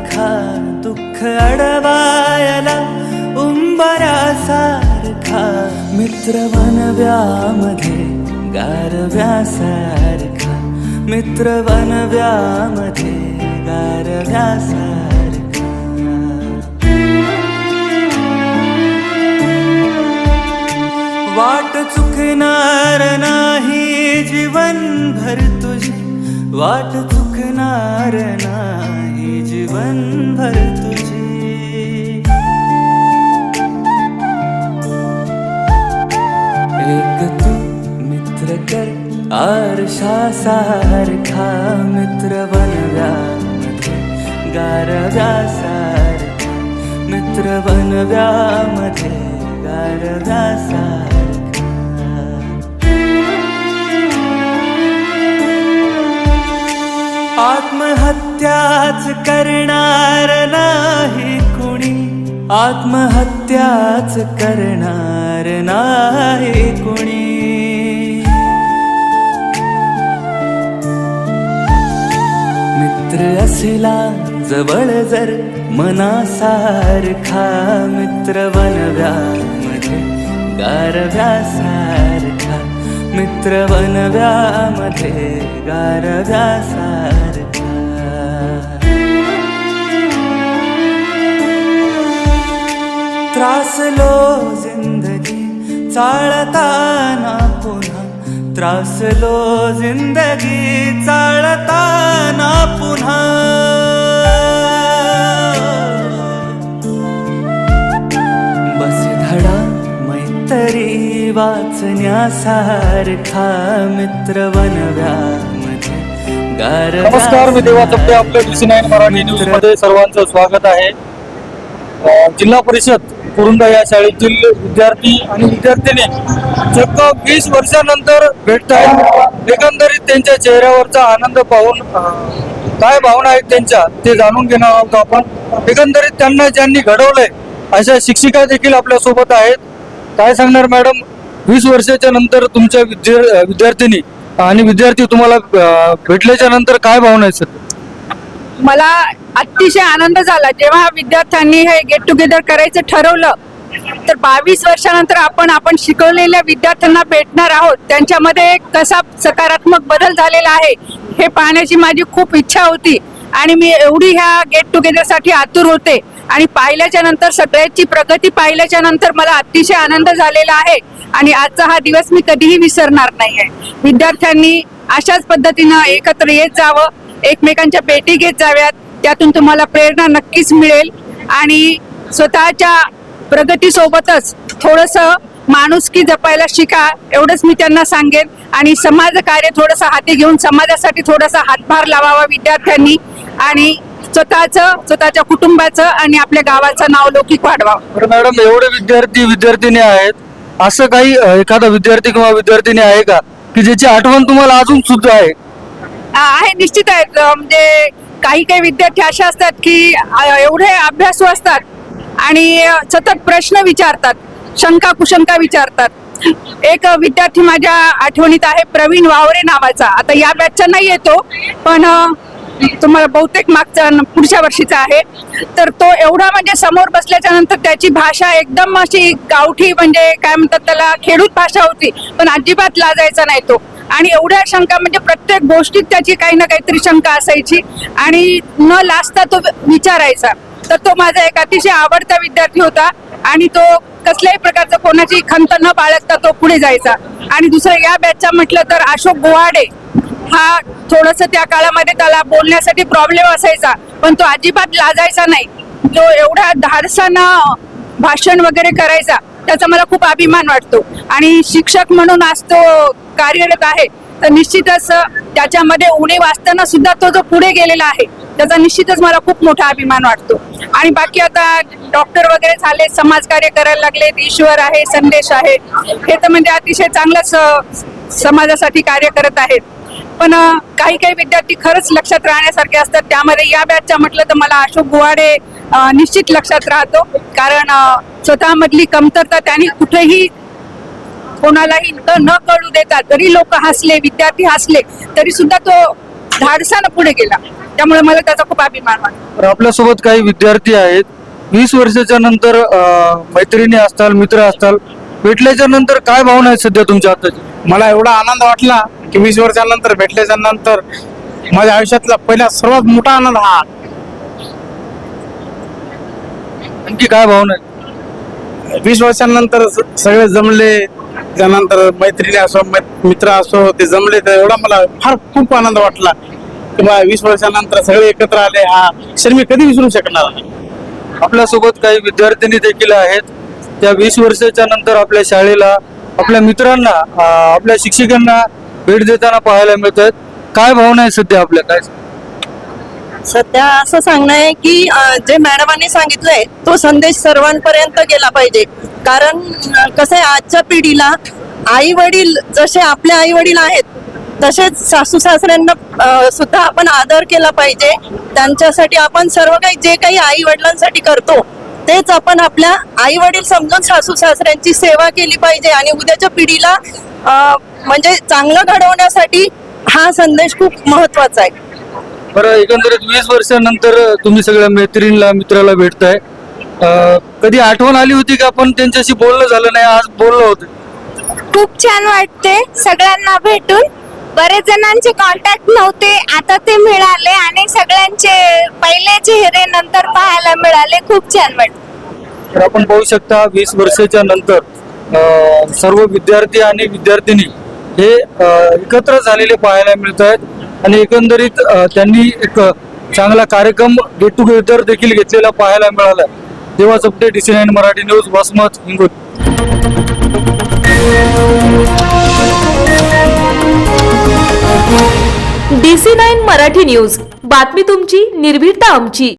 सारखा दुःख अडवायला सारखा. मित्र वनव्यामध्ये गारव्यासारखा मित्र बनव्यामध्ये गारव्यासारखा वाट चुकणार नाही जीवन भर तुझी. वाट चुकणार नाही. जीवनभर तुझी. एक तू मित्र कर आरशा सारखा मित्र बनव्यामध्ये गारव्यासारखा मित्र बनव्यामध्ये गारव्यासारखा आत्महत्याच करणार नाही कुणी. आत्महत्याच करणार नाही कुणी. मित्र असला जवळ जर मनासारखा मित्र वनव्यामध्ये गारव्यासारखा मित्र वनव्यामध्ये गारव्यासारखा त्रासलो जिंदगी चाळताना पुन्हा. त्रासलो जिंदगी चाळताना पुन्हा. बस धडा मैत्री वाचण्यासारखा मित्र गार नमस्कार मी देवा चपटे आपल्या डी नाईन मराठी न्यूजमध्ये सर्वांचं स्वागत आहे. जिल्हा परिषद कुरुंदा या शाळेतील विद्यार्थी आणि विद्यार्थिनी चक्क वीस वर्षानंतर भेटत आहेत एकंदरीत त्यांच्या चेहऱ्यावरचा आनंद पाहून काय भावना आहेत त्यांच्या ते जाणून घेणार आहोत आपण. एकंदरीत त्यांना ज्यांनी घडवलंय अशा शिक्षिका देखील आपल्यासोबत आहेत. काय सांगणार मॅडम? वीस वर्षाच्या नंतर तुमच्या विद्या विद्यार्थिनी आणि विद्यार्थी तुम्हाला भेटल्याच्या नंतर काय भावना आहेत सर मला अतिशय आनंद झाला. जेव्हा विद्यार्थ्यांनी हे गेट टुगेदर करायचं ठरवलं तर बावीस वर्षानंतर आपण आपण शिकवलेल्या विद्यार्थ्यांना भेटणार आहोत. त्यांच्यामध्ये कसा सकारात्मक बदल झालेला आहे हे पाहण्याची माझी खूप इच्छा होती. आणि मी एवढी ह्या गेट टुगेदरसाठी आतुर होते. आणि पाहिल्याच्या नंतर सगळ्याची प्रगती पाहिल्याच्या नंतर मला अतिशय आनंद झालेला आहे. आणि आजचा हा दिवस मी कधीही विसरणार नाही आहे विद्यार्थ्यांनी अशाच पद्धतीनं एकत्र येत जावं. एकमेकांच्या भेटी घेत जाव्यात त्यातून तुम्हाला प्रेरणा नक्कीच मिळेल. आणि स्वतःच्या प्रगतीसोबतच थोडस माणुसकी जपायला शिका एवढंच मी त्यांना सांगेन. आणि समाज कार्य थोडस हाती घेऊन समाजासाठी थोडासा हातभार लावावा विद्यार्थ्यांनी. आणि स्वतःचं स्वतःच्या कुटुंबाचं आणि आपल्या गावाचं नाव लौकिक वाढवावं. मॅडम एवढे विद्यार्थी विद्यार्थिनी आहेत. असं काही एखादा विद्यार्थी किंवा विद्यार्थिनी आहे का? की ज्याची आठवण तुम्हाला अजून सुद्धा आहे. आहे निश्चित आहेत. म्हणजे काही काही विद्यार्थी असे असतात की एवढे अभ्यासू असतात आणि सतत प्रश्न विचारतात शंका कुशंका विचारतात. एक विद्यार्थी माझ्या आठवणीत आहे प्रवीण वावरे नावाचा. आता या बॅचचा नाही येतो पण तुम्हाला बहुतेक मागचा पुढच्या वर्षीचा आहे. तर तो एवढा म्हणजे समोर बसल्याच्या नंतर त्याची भाषा एकदम अशी गावठी म्हणजे काय म्हणतात त्याला खेडूत भाषा होती. पण अजिबात लाजायचा नाही तो. आणि एवढ्या शंका म्हणजे प्रत्येक गोष्टीत त्याची काही ना काहीतरी शंका असायची. आणि न लाजता तो विचारायचा. तर तो माझा एक अतिशय आवडता विद्यार्थी होता. आणि तो कसल्याही प्रकारचा कोणाची खंत न बाळगता तो पुढे जायचा. आणि दुसरं या बॅचचा म्हटलं तर अशोक गोवाडे हा थोडस त्या काळामध्ये त्याला बोलण्यासाठी प्रॉब्लेम असायचा. पण तो अजिबात लाजायचा नाही. तो एवढा धाडसानं भाषण वगैरे करायचा. त्याचा मला खूप अभिमान वाटतो. आणि शिक्षक म्हणून आज तो कार्यरत आहे तर निश्चितच त्याच्यामध्ये उणीव असताना सुद्धा तो जो पुढे गेलेला आहे त्याचा निश्चितच मला खूप मोठा अभिमान वाटतो. आणि बाकी आता डॉक्टर वगैरे झाले समाजकार्य करायला लागले ईश्वर आहे संदेश आहे. हे तर म्हणजे अतिशय चांगलंच समाजासाठी कार्य करत आहेत. पण काही काही विद्यार्थी खरंच लक्षात राहण्यासारखे असतात. त्यामध्ये या बॅचच्या म्हटलं तर मला अशोक गुवाडे निश्चित लक्षात राहतो. कारण स्वतःमधली कमतरता त्यांनी कुठेही कोणालाही न न कळू देता जरी लोक हसले विद्यार्थी हसले तरी सुद्धा तो धाडसानं पुढे गेला. त्यामुळे मला त्याचा खूप अभिमान वाटतो. तर आपल्यासोबत काही विद्यार्थी आहेत. वीस वर्षाच्या नंतर मैत्रिणी असताल मित्र असताल भेटल्याच्या नंतर काय भावना आहेत सध्या तुमच्या हाताची? मला एवढा आनंद वाटला की वीस वर्षानंतर भेटल्याच्या नंतर माझ्या आयुष्यातला पहिला सर्वात मोठा आनंद हा आणखी काय भावना आहेत? वीस वर्षांनंतर स- सगळे जमले त्यानंतर मैत्रिणी असो मै- मित्र असो ते जमले तर एवढा मला फार खूप आनंद वाटला. की बा वीस वर्षानंतर सगळे एकत्र आले हा क्षण मी कधी विसरू शकणार नाही. आपल्यासोबत काही विद्यार्थिनी देखील आहेत. त्या वीस वर्षाच्या नंतर आपल्या शाळेला आपल्या मित्रांना अं, आपल्या शिक्षकांना भेट देताना पाहायला मिळत आहेत काय भावना आहे सध्या आपल्या? काय सध्या असं सांगणं आहे की जे मॅडमांनी सांगितलंय तो संदेश सर्वांपर्यंत गेला पाहिजे. कारण कसं आहे आजच्या पिढीला आई वडील जसे आपले आई वडील आहेत तसेच सासू सासऱ्यांना सुद्धा आपण आदर केला पाहिजे. त्यांच्यासाठी आपण सर्व काही जे काही आई वडिलांसाठी करतो तेच आपण आपल्या आई वडील समजून सासू सासऱ्यांची सेवा केली पाहिजे. आणि उद्याच्या पिढीला म्हणजे चांगलं घडवण्यासाठी हा संदेश खूप महत्त्वाचा आहे. बरं एकंदरीत वीस वर्षानंतर तुम्ही सगळ्या मैत्रिणीला मित्राला भेटताय. अं, कधी आठवण आली होती का आपण त्यांच्याशी बोलणं झालं नाही आज बोललो होतं? खूप छान वाटते सगळ्यांना भेटून. बरेच जणांचे कॉन्टॅक्ट नव्हते आता ते मिळाले आणि सगळ्यांचे पहिले चेहरे नंतर पाहायला मिळाले. खूप छान वाटते. तर आपण पाहू शकता वीस वर्षाच्या नंतर अं, सर्व विद्यार्थी आणि विद्यार्थिनी हे अं, एकत्र झालेले पाहायला मिळत आहेत आणि एकंदरीत त्यांनी एक चांगला कार्यक्रम गेट टुगेदर देखील घेतलेला पाहायला मिळाला. तेव्हा चपटे D nine Marathi news Vasmat Hingoli. DC nine Marathi news बातमी तुमची निर्भीडता आमची.